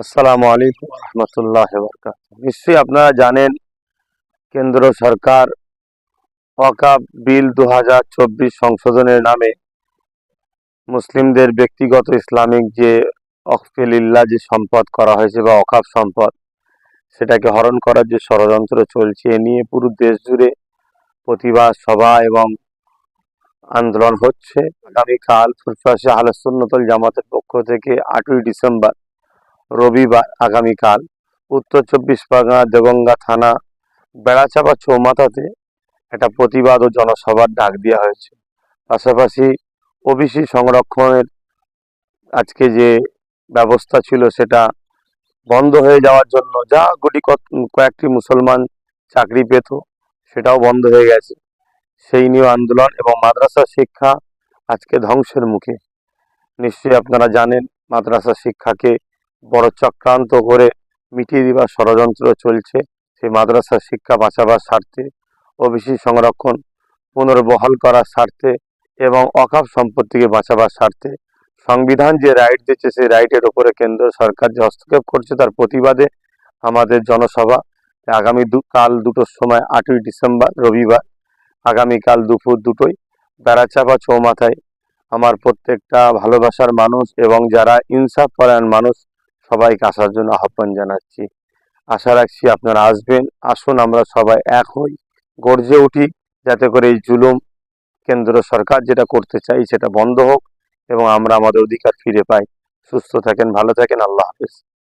আসসালামু আলাইকুম রহমতুল্লাহ বরকাত নিশ্চয়ই আপনারা জানেন, কেন্দ্র সরকার ওয়াকাব বিল দু হাজার চব্বিশ সংশোধনের নামে মুসলিমদের ব্যক্তিগত ইসলামিক যে অকফিলিল্লা যে সম্পদ করা হয়েছে বা অকাব সম্পদ, সেটাকে হরণ করার যে ষড়যন্ত্র চলছে, এ নিয়ে পুরো দেশ জুড়ে প্রতিবাদ, সভা এবং আন্দোলন হচ্ছে। আগামীকাল ফুরফাসে আহলসুন্নতল জামাতের পক্ষ থেকে আটই ডিসেম্বর রবিবার আগামীকাল উত্তর চব্বিশ পরগনা দেগঙ্গা থানা বেড়াচাপা চৌমাথাতে একটা প্রতিবাদ ও জনসভার ডাক দেওয়া হয়েছে। পাশাপাশি ওবিসি সংরক্ষণের আজকে যে ব্যবস্থা ছিল সেটা বন্ধ হয়ে যাওয়ার জন্য যা গুটি কয়েকটি মুসলমান চাকরি পেত সেটাও বন্ধ হয়ে গেছে। সেই নিয়ে আন্দোলন এবং মাদ্রাসা শিক্ষা আজকে ধ্বংসের মুখে। নিশ্চয়ই আপনারা জানেন মাদ্রাসা শিক্ষাকে বড় চক্রান্ত করে মিটিয়ে দেওয়ার ষড়যন্ত্র চলছে। সেই মাদ্রাসা শিক্ষা বাঁচাবার স্বার্থে ওবিসি সংরক্ষণ, পুনর্বহাল করার স্বার্থে এবং অকাপ সম্পত্তিকে বাঁচাবার স্বার্থে সংবিধান যে রাইট দিচ্ছে সেই রাইটের ওপরে কেন্দ্র সরকার যে হস্তক্ষেপ করছে তার প্রতিবাদে আমাদের জনসভা। আগামী কাল দুটোর সময় আটই ডিসেম্বর, রবিবার, আগামীকাল দুপুর দুটোই বেড়াচাপা চৌমাথায়। আমার প্রত্যেকটা ভালোবাসার মানুষ এবং যারা ইনসাফ পরায়ণ মানুষ সবাইকে আসার জন্য আহ্বান জানাচ্ছি। আশা রাখছি আপনারা আসবেন। আসুন, আমরা সবাই এক হই, গর্জে উঠি, যাতে করে এই জুলুম কেন্দ্র সরকার যেটা করতে চাই সেটা বন্ধ হোক এবং আমরা আমাদের অধিকার ফিরে পাই। সুস্থ থাকেন, ভালো থাকেন, আল্লাহ হাফেজ।